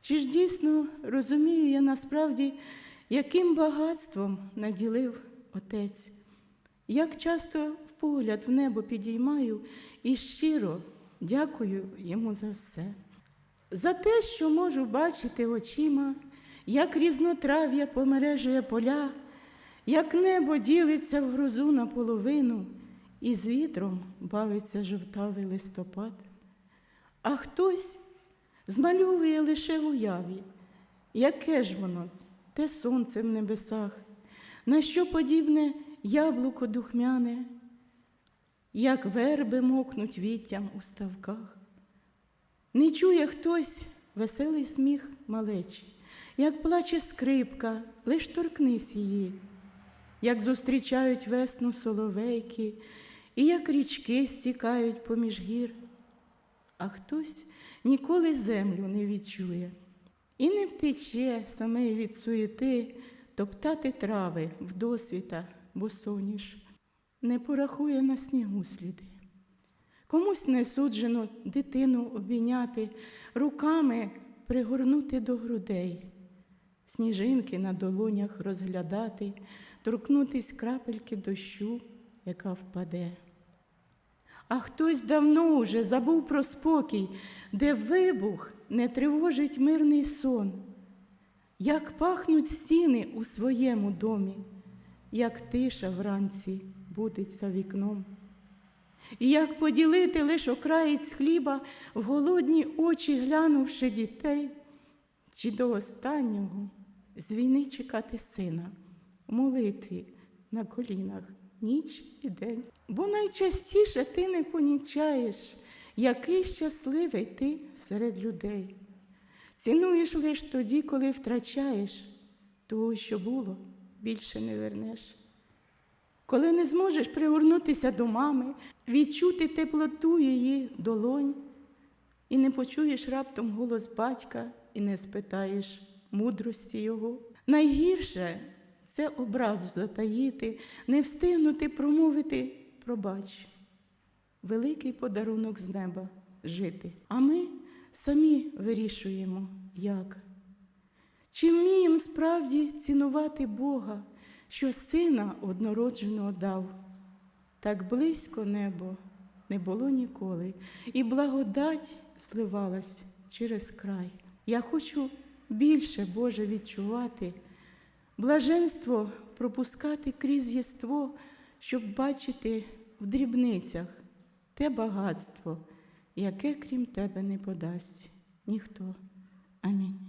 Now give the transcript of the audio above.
Чи ж дійсно розумію я насправді, яким багатством наділив Отець? Як часто в погляд в небо підіймаю і щиро дякую йому за все. За те, що можу бачити очима, як різнотрав'я помережує поля, як небо ділиться в грозу наполовину, і з вітром бавиться жовтавий листопад. А хтось змальовує лише в уяві, яке ж воно, те сонце в небесах, на що подібне яблуко духмяне, як верби мокнуть віттям у ставках. Не чує хтось веселий сміх малечі, як плаче скрипка, лиш торкнись її, як зустрічають весну соловейки, і як річки стікають поміж гір а хтось ніколи землю не відчує і не втече саме від суєти топтати трави в досвіта, бо соніш не порахує на снігу сліди. Комусь не суджено дитину обійняти, руками пригорнути до грудей, сніжинки на долонях розглядати, торкнутись крапельки дощу, яка впаде. А хтось давно уже забув про спокій, де вибух не тривожить мирний сон, як пахнуть стіни у своєму домі, як тиша вранці будить за вікном. І як поділити лиш окраєць хліба в голодні очі, глянувши дітей, чи до останнього з війни чекати сина в молитві на колінах ніч і день. Бо найчастіше ти не помічаєш, який щасливий ти серед людей. Цінуєш лиш тоді, коли втрачаєш того, що було, більше не вернеш. Коли не зможеш пригорнутися до мами, відчути теплоту її долонь, і не почуєш раптом голос батька і не спитаєш мудрості його. Найгірше це образу затаїти, не встигнути промовити пробач. Великий подарунок з неба жити. А ми самі вирішуємо, як. Чи вміємо справді цінувати Бога, що сина однородженого дав? Так близько небо не було ніколи, і благодать зливалась через край. Я хочу більше Боже відчувати. Блаженство пропускати крізь єство, щоб бачити в дрібницях те багатство, яке крім тебе не подасть ніхто. Амінь.